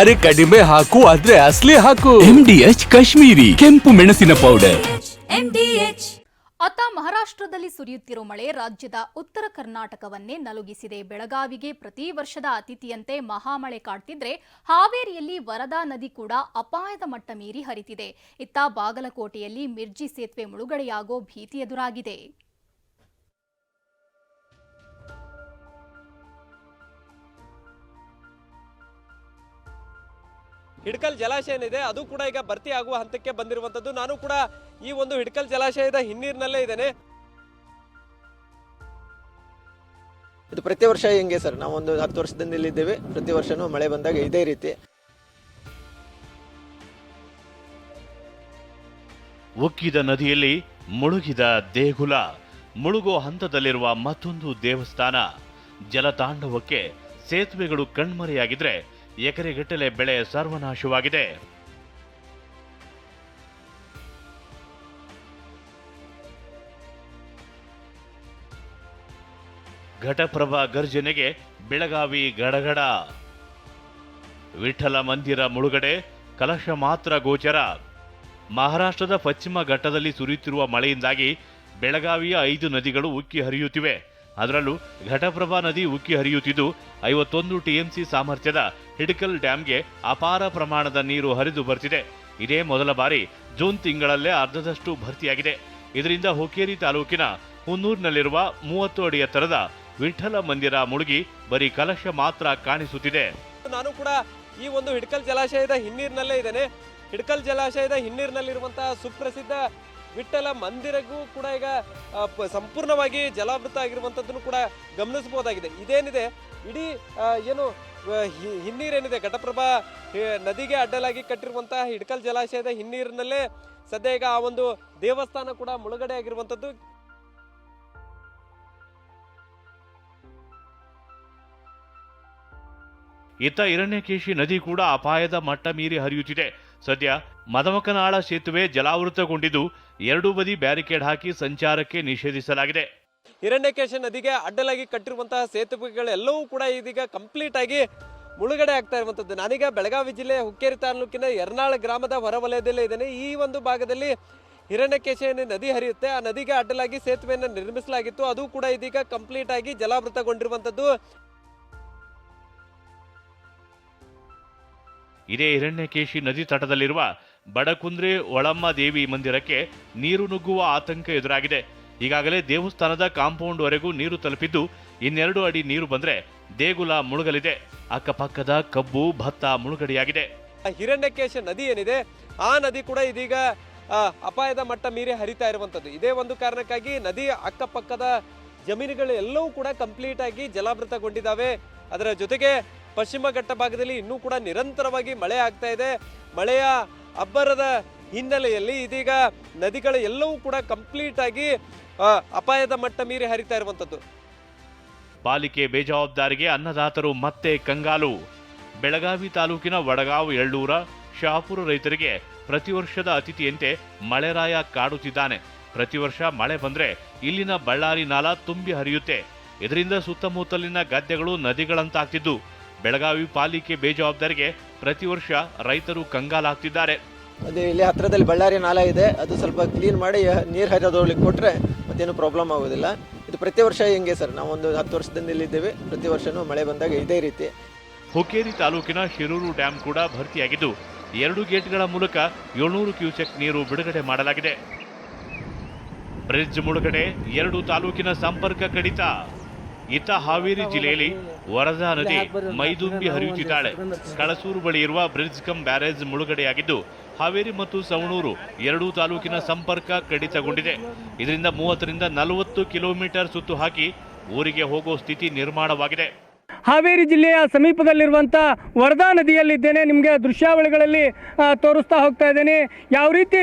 ಅರೆ ಕಡಿಮೆ ಹಾಕು ಆದ್ರೆ ಅಸ್ಲಿ ಹಾಕು. ಎಂಡಿಎಚ್ ಕಾಶ್ಮೀರಿ ಕೆಂಪು ಮೆಣಸಿನ ಪೌಡರ್ ಅತ್ತ ಮಹಾರಾಷ್ಟ್ರದಲ್ಲಿ ಸುರಿಯುತ್ತಿರೋ ಮಳೆ ರಾಜ್ಯದ ಉತ್ತರ ಕರ್ನಾಟಕವನ್ನೇ ನಲುಗಿಸಿದೆ. ಬೆಳಗಾವಿಗೆ ಪ್ರತಿ ವರ್ಷದ ಅತಿಥಿಯಂತೆ ಮಹಾಮಳೆ ಕಾಡ್ತಿದ್ರೆ ಹಾವೇರಿಯಲ್ಲಿ ವರದಾ ನದಿ ಕೂಡ ಅಪಾಯದ ಮಟ್ಟ ಮೀರಿ ಹರಿತಿದೆ. ಇತ್ತ ಬಾಗಲಕೋಟೆಯಲ್ಲಿ ಮಿರ್ಜಿ ಸೇತುವೆ ಮುಳುಗಡೆಯಾಗೋ ಭೀತಿ ಎದುರಾಗಿದೆ. ಹಿಡ್ಕಲ್ ಜಲಾಶಯ ಏನಿದೆ ಅದು ಕೂಡ ಈಗ ಭರ್ತಿ ಆಗುವ ಹಂತಕ್ಕೆ ಬಂದಿರುವಂತದ್ದು ನಾನು ಕೂಡ ಈ ಒಂದು ಹಿಡ್ಕಲ್ ಜಲಾಶಯದ ಹಿನ್ನೀರಿನಲ್ಲೇ ಇದ್ದೇನೆ. ಇದು ಪ್ರತಿ ವರ್ಷ ಹೆಂಗೆ ಸರ್? ನಾವೊಂದು ಒಂದು ಹತ್ತು ವರ್ಷದಿಂದ ಇಲ್ಲಿದ್ದೇವೆ ಪ್ರತಿ ವರ್ಷನೂ ಮಳೆ ಬಂದಾಗ ಇದೇ ರೀತಿ. ಉಕ್ಕಿದ ನದಿಯಲ್ಲಿ ಮುಳುಗಿದ ದೇಗುಲ ಮುಳುಗೋ ಹಂತದಲ್ಲಿರುವ ಮತ್ತೊಂದು ದೇವಸ್ಥಾನ. ಜಲತಾಂಡವಕ್ಕೆ ಸೇತುವೆಗಳು ಕಣ್ಮರೆಯಾಗಿದ್ರೆ ಎಕರೆಗಟ್ಟಲೆ ಬೆಳೆ ಸರ್ವನಾಶವಾಗಿದೆ. ಘಟಪ್ರಭಾ ಗರ್ಜನೆಗೆ ಬೆಳಗಾವಿ ಗಡಗಡ. ವಿಠಲ ಮಂದಿರ ಮುಳುಗಡೆ ಕಲಶ ಮಾತ್ರ ಗೋಚರ. ಮಹಾರಾಷ್ಟ್ರದ ಪಶ್ಚಿಮ ಘಟ್ಟದಲ್ಲಿ ಸುರಿಯುತ್ತಿರುವ ಮಳೆಯಿಂದಾಗಿ ಬೆಳಗಾವಿಯ ಐದು ನದಿಗಳು ಉಕ್ಕಿ ಹರಿಯುತ್ತಿವೆ. ಅದರಲ್ಲೂ ಘಟಪ್ರಭಾ ನದಿ ಉಕ್ಕಿ ಹರಿಯುತ್ತಿದ್ದು ಐವತ್ತೊಂದು ಟಿಎಂಸಿ ಸಾಮರ್ಥ್ಯದ ಹಿಡಕಲ್ ಡ್ಯಾಂಗೆ ಅಪಾರ ಪ್ರಮಾಣದ ನೀರು ಹರಿದು ಬರ್ತಿದೆ. ಇದೇ ಮೊದಲ ಬಾರಿ ಜೂನ್ ತಿಂಗಳಲ್ಲೇ ಅರ್ಧದಷ್ಟು ಭರ್ತಿಯಾಗಿದೆ. ಇದರಿಂದ ಹುಕ್ಕೇರಿ ತಾಲೂಕಿನ ಹುನ್ನೂರಿನಲ್ಲಿರುವ ಮೂವತ್ತು ಅಡಿ ಎತ್ತರದ ವಿಠಲ ಮಂದಿರ ಮುಳುಗಿ ಬರೀ ಕಲಶ ಮಾತ್ರ ಕಾಣಿಸುತ್ತಿದೆ. ನಾನು ಕೂಡ ಈ ಒಂದು ಹಿಡ್ಕಲ್ ಜಲಾಶಯದ ಹಿನ್ನೀರಿನಲ್ಲೇ ಇದ್ದೇನೆ. ಹಿಡ್ಕಲ್ ಜಲಾಶಯದ ಹಿನ್ನೀರಿನಲ್ಲಿರುವಂತಹ ಸುಪ್ರಸಿದ್ಧ ವಿಠಲ ಮಂದಿರಗೂ ಕೂಡ ಈಗ ಸಂಪೂರ್ಣವಾಗಿ ಜಲಾವೃತ ಆಗಿರುವಂಥದ್ದನ್ನು ಕೂಡ ಗಮನಿಸಬಹುದಾಗಿದೆ. ಇದೇನಿದೆ? ಇಡೀ ಏನು ಹಿನ್ನೀರೇನಿದೆ? ಘಟಪ್ರಭಾ ನದಿಗೆ ಅಡ್ಡಲಾಗಿ ಕಟ್ಟಿರುವಂತಹ ಹಿಡ್ಕಲ್ ಜಲಾಶಯದ ಹಿನ್ನೀರಿನಲ್ಲೇ ಸದ್ಯ ಈಗ ಆ ಒಂದು ದೇವಸ್ಥಾನ ಕೂಡ ಮುಳುಗಡೆ ಆಗಿರುವಂಥದ್ದು ಇತ್ತ ಇರಣ್ಯಕೇಶಿ ನದಿ ಕೂಡ ಅಪಾಯದ ಮಟ್ಟ ಮೀರಿ ಹರಿಯುತ್ತಿದೆ. ಸದ್ಯ ಮದಮಕನಾಳ ಸೇತುವೆ ಜಲಾವೃತಗೊಂಡಿದ್ದು ಎರಡೂ ಬದಿ ಬ್ಯಾರಿಕೇಡ್ ಹಾಕಿ ಸಂಚಾರಕ್ಕೆ ನಿಷೇಧಿಸಲಾಗಿದೆ. ಹಿರಣ್ಯಕೇಶ ನದಿಗೆ ಅಡ್ಡಲಾಗಿ ಕಟ್ಟಿರುವಂತಹ ಸೇತುವೆಗಳೆಲ್ಲವೂ ಕೂಡ ಇದೀಗ ಕಂಪ್ಲೀಟ್ ಆಗಿ ಮುಳುಗಡೆ ಆಗ್ತಾ ಇರುವಂತದ್ದು ನಾನೀಗ ಬೆಳಗಾವಿ ಜಿಲ್ಲೆ ಹುಕ್ಕೇರಿ ತಾಲೂಕಿನ ಯರ್ನಾಳ್ ಗ್ರಾಮದ ಹೊರವಲಯದಲ್ಲೇ ಇದ್ದೇನೆ. ಈ ಒಂದು ಭಾಗದಲ್ಲಿ ಹಿರಣ್ಯಕೇಶ ನದಿ ಹರಿಯುತ್ತೆ ಆ ನದಿಗೆ ಅಡ್ಡಲಾಗಿ ಸೇತುವೆಯನ್ನು ನಿರ್ಮಿಸಲಾಗಿತ್ತು. ಅದು ಕೂಡ ಇದೀಗ ಕಂಪ್ಲೀಟ್ ಆಗಿ ಜಲಾವೃತಗೊಂಡಿರುವಂತದ್ದು ಇದೇ ಹಿರಣ್ಯಕೇಶಿ ನದಿ ತಟದಲ್ಲಿರುವ ಬಡಕುಂದ್ರೆ ಒಳಮ್ಮ ದೇವಿ ಮಂದಿರಕ್ಕೆ ನೀರು ನುಗ್ಗುವ ಆತಂಕ ಎದುರಾಗಿದೆ. ಈಗಾಗಲೇ ದೇವಸ್ಥಾನದ ಕಾಂಪೌಂಡ್ ವರೆಗೂ ನೀರು ತಲುಪಿದ್ದು ಇನ್ನೆರಡು ಅಡಿ ನೀರು ಬಂದ್ರೆ ದೇಗುಲ ಮುಳುಗಲಿದೆ. ಅಕ್ಕಪಕ್ಕದ ಕಬ್ಬು, ಭತ್ತ ಮುಳುಗಡೆಯಾಗಿದೆ. ಹಿರಣ್ಯಕೇಶ ನದಿ ಏನಿದೆ, ಆ ನದಿ ಕೂಡ ಇದೀಗ ಅಪಾಯದ ಮಟ್ಟ ಮೀರಿ ಹರಿತಾ ಇರುವಂತದ್ದು ಇದೇ ಒಂದು ಕಾರಣಕ್ಕಾಗಿ ನದಿ ಅಕ್ಕಪಕ್ಕದ ಜಮೀನುಗಳು ಎಲ್ಲವೂ ಕೂಡ ಕಂಪ್ಲೀಟ್ ಆಗಿ ಜಲಾವೃತಗೊಂಡಿದ್ದಾವೆ. ಅದರ ಜೊತೆಗೆ ಪಶ್ಚಿಮ ಘಟ್ಟ ಭಾಗದಲ್ಲಿ ಇನ್ನೂ ಕೂಡ ನಿರಂತರವಾಗಿ ಮಳೆ ಆಗ್ತಾ ಇದೆ. ಮಳೆಯ ಅಬ್ಬರದ ಹಿನ್ನೆಲೆಯಲ್ಲಿ ಇದೀಗ ನದಿಗಳ ಎಲ್ಲವೂ ಕೂಡ ಕಂಪ್ಲೀಟ್ ಆಗಿ ಅಪಾಯದ ಮಟ್ಟ ಮೀರಿ ಹರಿತಾ ಇರುವಂತದ್ದು ಪಾಲಿಕೆ ಬೇಜವಾಬ್ದಾರಿಗೆ ಅನ್ನದಾತರು ಮತ್ತೆ ಕಂಗಾಲು. ಬೆಳಗಾವಿ ತಾಲೂಕಿನ ವಡಗಾವ್, ಎಳ್ಳೂರ, ಶಾಪುರ ರೈತರಿಗೆ ಪ್ರತಿ ವರ್ಷದ ಅತಿಥಿಯಂತೆ ಮಳೆರಾಯ ಕಾಡುತ್ತಿದ್ದಾನೆ. ಪ್ರತಿ ವರ್ಷ ಮಳೆ ಬಂದ್ರೆ ಇಲ್ಲಿನ ಬಳ್ಳಾರಿ ನಾಲ ತುಂಬಿ ಹರಿಯುತ್ತೆ. ಇದರಿಂದ ಸುತ್ತಮುತ್ತಲಿನ ಗದ್ದೆಗಳು ನದಿಗಳಂತಾಗ್ತಿದ್ದು. ಬೆಳಗಾವಿ ಪಾಲಿಕೆ ಬೇಜವಾಬ್ದಾರಿಗೆ ಪ್ರತಿ ವರ್ಷ ರೈತರು ಕಂಗಾಲಾಗ್ತಿದ್ದಾರೆ ಅದೇ ಇಲ್ಲಿ ಹತ್ರದಲ್ಲಿ ಬಳ್ಳಾರಿ ನಾಲ ಇದೆ. ಅದು ಸ್ವಲ್ಪ ಕ್ಲೀನ್ ಮಾಡಿ ನೀರು ಹರಿಯೋದ್ರೊಳಗೆ ಕೊಟ್ಟರೆ ಮತ್ತೇನು ಪ್ರಾಬ್ಲಮ್ ಆಗೋದಿಲ್ಲ. ಇದು ಪ್ರತಿ ವರ್ಷ ಹೆಂಗೆ ಸರ್? ನಾವು ಒಂದು ಹತ್ತು ವರ್ಷದಿಂದ ಇಲ್ಲಿದ್ದೇವೆ ಪ್ರತಿ ವರ್ಷನೂ ಮಳೆ ಬಂದಾಗ ಇದೇ ರೀತಿ. ಹುಕ್ಕೇರಿ ತಾಲೂಕಿನ ಶಿರೂರು ಡ್ಯಾಂ ಕೂಡ ಭರ್ತಿಯಾಗಿದ್ದು ಎರಡು ಗೇಟ್ಗಳ ಮೂಲಕ ಏಳ್ನೂರು ಕ್ಯೂಸೆಕ್ ನೀರು ಬಿಡುಗಡೆ ಮಾಡಲಾಗಿದೆ. ಬ್ರಿಡ್ಜ್ ಮುಳುಗಡೆ ಎರಡು ತಾಲೂಕಿನ ಸಂಪರ್ಕ ಕಡಿತ. ಇತ್ತ ಹಾವೇರಿ ಜಿಲ್ಲೆಯಲ್ಲಿ ವರದಾ ನದಿ ಮೈದುಂಬಿ ಹರಿಯುತ್ತಿದ್ದಾಳೆ. ಕಳಸೂರು ಬಳಿ ಇರುವ ಬ್ರಿಡ್ಜ್ ಕಮ್ ಬ್ಯಾರೇಜ್ ಮುಳುಗಡೆಯಾಗಿದ್ದು, ಹಾವೇರಿ ಮತ್ತು ಸವಣೂರು ಎರಡೂ ತಾಲೂಕಿನ ಸಂಪರ್ಕ ಕಡಿತಗೊಂಡಿದೆ. ಇದರಿಂದ ಮೂವತ್ತರಿಂದ ನಲವತ್ತು ಕಿಲೋಮೀಟರ್ ಸುತ್ತು ಹಾಕಿ ಊರಿಗೆ ಹೋಗೋ ಸ್ಥಿತಿ ನಿರ್ಮಾಣವಾಗಿದೆ. ಹಾವೇರಿ ಜಿಲ್ಲೆಯ ಸಮೀಪದಲ್ಲಿರುವಂಥ ವರದಾ ನದಿಯಲ್ಲಿದ್ದೇನೆ. ನಿಮಗೆ ದೃಶ್ಯಾವಳಿಗಳಲ್ಲಿ ತೋರಿಸ್ತಾ ಹೋಗ್ತಾ ಇದ್ದೇನೆ. ಯಾವ ರೀತಿ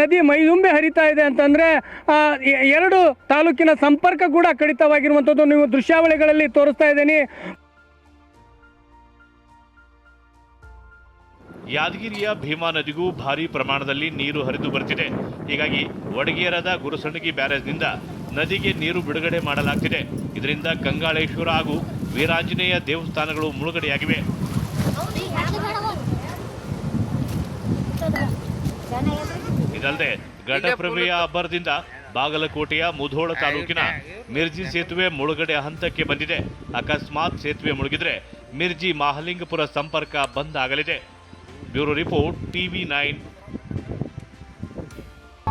ನದಿ ಮೈದುಂಬೆ ಹರಿತಾ ಇದೆ ಅಂತಂದರೆ ಎರಡು ತಾಲೂಕಿನ ಸಂಪರ್ಕ ಕೂಡ ಕಡಿತವಾಗಿರುವಂಥದ್ದು ನೀವು ದೃಶ್ಯಾವಳಿಗಳಲ್ಲಿ ತೋರಿಸ್ತಾ ಇದ್ದೀನಿ. ಯಾದಗಿರಿಯ ಭೀಮಾ ನದಿಗೂ ಭಾರಿ ಪ್ರಮಾಣದಲ್ಲಿ ನೀರು ಹರಿದು ಬರ್ತಿದೆ. ಹೀಗಾಗಿ ಒಡಗೇರದ ಗುರುಸಣಗಿ ಬ್ಯಾರೇಜ್ನಿಂದ ನದಿಗೆ ನೀರು ಬಿಡುಗಡೆ ಮಾಡಲಾಗ್ತಿದೆ. ಇದರಿಂದ ಕಂಗಾಳೇಶ್ವರ ಹಾಗೂ ವೀರಾಂಜನೇಯ ದೇವಸ್ಥಾನಗಳು ಮುಳುಗಡೆಯಾಗಿವೆ. ಇದಲ್ಲದೆ ಘಟಪ್ರಭೆಯ ಅಬ್ಬರದಿಂದ ಬಾಗಲಕೋಟೆಯ ಮುಧೋಳ ತಾಲೂಕಿನ ಮಿರ್ಜಿ ಸೇತುವೆ ಮುಳುಗಡೆ ಹಂತಕ್ಕೆ ಬಂದಿದೆ. ಅಕಸ್ಮಾತ್ ಸೇತುವೆ ಮುಳುಗಿದ್ರೆ ಮಿರ್ಜಿ ಮಹಾಲಿಂಗಪುರ ಸಂಪರ್ಕ ಬಂದ್ ಆಗಲಿದೆ. Bureau report TV nine.